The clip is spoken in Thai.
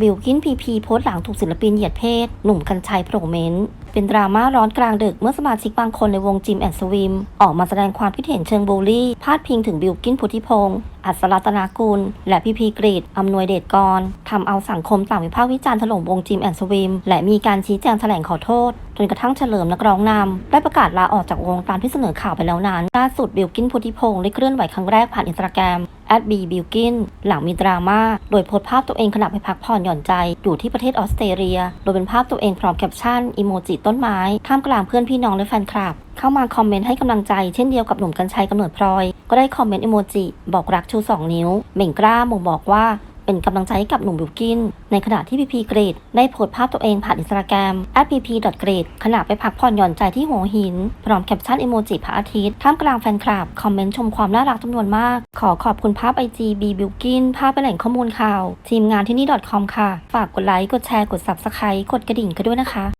บิลกินพีพีโพสต์หลังถูกศิลปินเหยียดเพศ หนุ่มกัญชัยโปรเมนเป็นดราม่าร้อนกลางดึกเมื่อสมาชิกบางคนในวงจิมแอนด์สวิมออกมาแสดงความคิดเห็นเชิงบูลลี่ พาดพิงถึงบิลกินพุทธิพงศ์อัศรัตนากุล และพีพีกรีดอำนวยเดชกรทำเอาสังคมต่างวิพากษ์วิจารณ์ถล่มวงจิมแอนด์สวิมและมีการชี้แจงแถลงขอโทษ จนกระทั่งเฉลิมนักร้องนำได้ประกาศลาออกจากวงตามที่เสนอข่าวไปแล้วนั้นล่าสุดบิลกินพุทธิพงศ์ได้เคลื่อนไหวครั้งแรกผ่านอินสตาแกรม แอดบีบิลกินหลังมีดราม่าโดยโพสภาพตัวเองขณะไปพักผ่อนหย่อนใจ อยู่ที่ประเทศออสเตรเลีย โดยเป็นภาพตัวเองพร้อมแคปชั่นอิโมจิต้นไม้ท่ามกลางเพื่อนพี่น้องและแฟนคลับเข้ามาคอมเมนต์ให้กำลังใจเช่นเดียวกับหนุ่มกัญชัยกำเนิดพลอย ก็ได้คอมเมนต์อิโมจิบอกรักชู 2 นิ้วเหม่งกล้าบ่งบอกว่า เป็นกำลังใจให้กับหนุ่มบิวกิน ในขณะที่พีพีเกรดได้โพสต์ภาพตัวเองผ่านอินสตาแกรม @pp.grade ขณะไปพักผ่อนหย่อนใจที่หัวหิน พร้อมแคปชั่นอีโมจิพระอาทิตย์ท่ามกลางแฟนคลับ คอมเมนต์ชมความน่ารักจำนวนมาก ขอขอบคุณภาพ IG B บิวกินภาพเป็นแหล่งข้อมูลข่าว ทีมงานที่นี่ .com ค่ะ ฝากกดไลค์ กดแชร์ กด Subscribe กดกระดิ่งกันด้วยนะคะ